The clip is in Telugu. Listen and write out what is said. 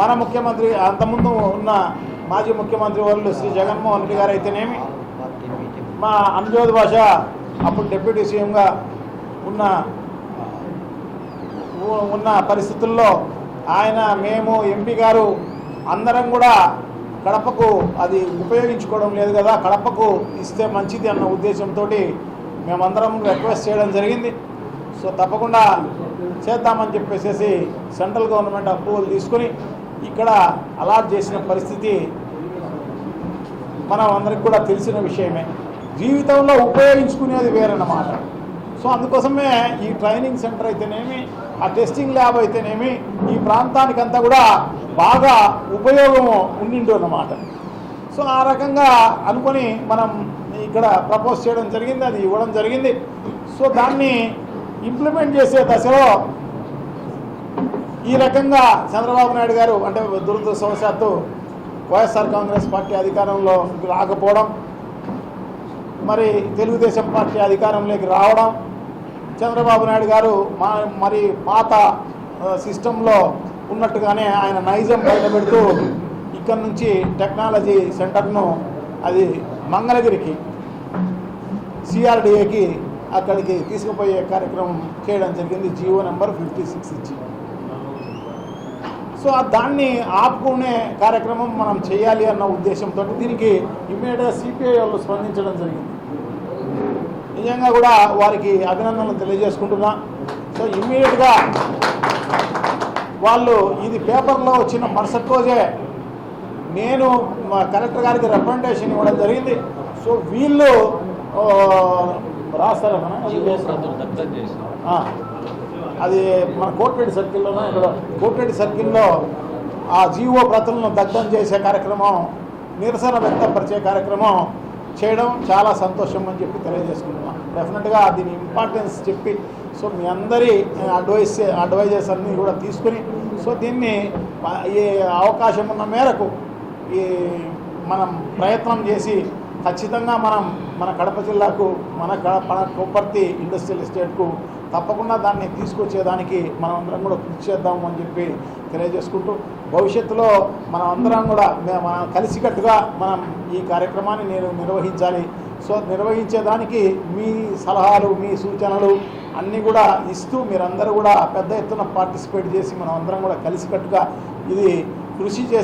మన ముఖ్యమంత్రి అంతకుముందు ఉన్న మాజీ ముఖ్యమంత్రి వాళ్ళు శ్రీ జగన్మోహన్ రెడ్డి గారు అయితేనేమి మా అంజోద్ భాష అప్పుడు డిప్యూటీ సీఎంగా ఉన్న ఉన్న పరిస్థితుల్లో ఆయన మేము ఎంపీ గారు అందరం కూడా కడపకు అది ఉపయోగించుకోవడం లేదు కదా కడపకు ఇస్తే మంచిది అన్న ఉద్దేశంతో మేమందరం రిక్వెస్ట్ చేయడం జరిగింది. సో తప్పకుండా చేద్దామని చెప్పేసి సెంట్రల్ గవర్నమెంట్ అప్రూవల్ తీసుకుని ఇక్కడ అలాట్ చేసిన పరిస్థితి మనం అందరికి కూడా తెలిసిన విషయమే. జీవితంలో ఉపయోగించుకునేది వేరన్నమాట. సో అందుకోసమే ఈ ట్రైనింగ్ సెంటర్ అయితేనేమి ఆ టెస్టింగ్ ల్యాబ్ అయితేనేమి ఈ ప్రాంతానికంతా కూడా బాగా ఉపయోగం ఉండిండు అన్నమాట సో ఆ రకంగా అనుకొని మనం ఇక్కడ ప్రపోజ్ చేయడం జరిగింది అది ఇవ్వడం జరిగింది. సో దాన్ని ఇంప్లిమెంట్ చేసే దశలో ఈ రకంగా చంద్రబాబు నాయుడు గారు అంటే దురదృష్టవశాత్తు వైఎస్ఆర్ కాంగ్రెస్ పార్టీ అధికారంలో రాకపోవడం మరి తెలుగుదేశం పార్టీ అధికారంలోకి రావడం చంద్రబాబు నాయుడు గారు మా మరి పాత సిస్టంలో ఉన్నట్టుగానే ఆయన నైజం బయటపెడుతూ ఇక్కడ నుంచి టెక్నాలజీ సెంటర్ను అది మంగళగిరికి సిఆర్డిఏకి అక్కడికి తీసుకుపోయే కార్యక్రమం చేయడం జరిగింది. జియో నెంబర్ ఫిఫ్టీ సిక్స్ ఇచ్చి సో ఆ దాన్ని ఆపుకునే కార్యక్రమం మనం చేయాలి అన్న ఉద్దేశంతో దీనికి ఇమ్మీడియట్గా సిపిఐ వాళ్ళు స్పందించడం జరిగింది. నిజంగా కూడా వారికి అభినందనలు తెలియజేసుకుంటున్నా. సో ఇమ్మీడియట్గా వాళ్ళు ఇది పేపర్లో వచ్చిన మరుసటి రోజే నేను మా కలెక్టర్ గారికి రిప్రజెంటేషన్ ఇవ్వడం జరిగింది. సో వీళ్ళు ఆ, అది మన కోటిరెడ్డి సర్కిల్లోనో ఇక్కడ కోటిరెడ్డి సర్కిల్లో ఆ జీవో ప్రతులను దగ్ధం చేసే కార్యక్రమం నిరసన వ్యక్తపరిచే కార్యక్రమం చేయడం చాలా సంతోషం అని చెప్పి తెలియజేసుకుంటున్నాం. డెఫినెట్గా దీని ఇంపార్టెన్స్ చెప్పి సో మీ అందరి అడ్వైస్ అడ్వైజర్స్ అన్నీ కూడా తీసుకుని సో దీన్ని ఈ అవకాశం ఉన్న మేరకు ఈ మనం ప్రయత్నం చేసి ఖచ్చితంగా మనం మన కడప జిల్లాకు మన కడ- మన కొప్పర్తి ఇండస్ట్రియల్ ఎస్టేట్కు తప్పకుండా దాన్ని తీసుకొచ్చేదానికి మనం అందరం కూడా కృషి చేద్దాము అని చెప్పి తెలియజేసుకుంటూ భవిష్యత్తులో మనం అందరం కూడా మనం కలిసికట్టుగా మనం ఈ కార్యక్రమాన్ని నేను నిర్వహించాలి. సో నిర్వహించేదానికి మీ సలహాలు మీ సూచనలు అన్నీ కూడా ఇస్తూ మీరందరూ కూడా పెద్ద ఎత్తున పార్టిసిపేట్ చేసి మనం అందరం కూడా కలిసికట్టుగా ఇది కృషి చేసి